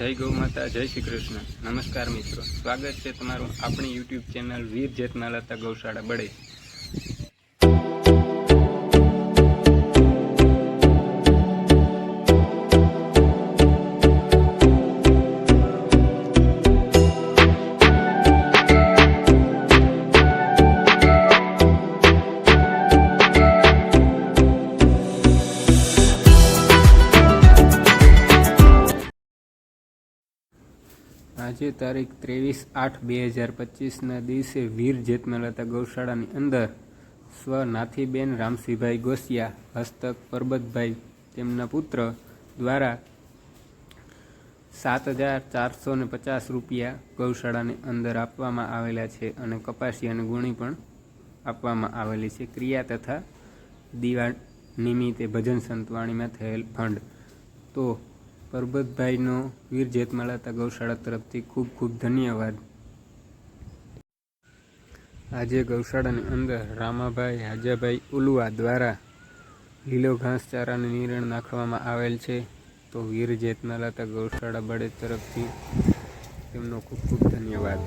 જય ગૌ માતા, જય શ્રી કૃષ્ણ. નમસ્કાર મિત્રો. સ્વાગત છે તમારું આપણી યુટ્યુબ ચેનલ વીર જેતનાલતા ગૌશાળા બડે આજે તારીખ ત્રેવીસ આઠ બે હજાર પચીસના દિવસે વીર જેતમાલતા ગૌશાળાની અંદર સ્વ નાથીબેન રામસિંહભાઈ ગોસિયા, હસ્તક પરબતભાઈ તેમના પુત્ર દ્વારા સાત હજાર ચારસો ને પચાસ રૂપિયા ગૌશાળાની અંદર આપવામાં આવેલા છે અને કપાસી અને ગુણી પણ આપવામાં આવેલી છે. ક્રિયા તથા દિવાળ નિમિત્તે ભજન સંતવાણીમાં થયેલ ફંડ તો પરબતભાઈનો વીર જેતમાલાતા ગૌશાળા તરફથી ખૂબ ખૂબ ધન્યવાદ. આજે ગૌશાળાની અંદર રામાભાઈ, હાજાભાઈ ઉલુવા દ્વારા લીલો ઘાસચારાને નિરણ નાખવામાં આવેલ છે. તો વીર જેતમાલાતા ગૌશાળા બળે તરફથી તેમનો ખૂબ ખૂબ ધન્યવાદ.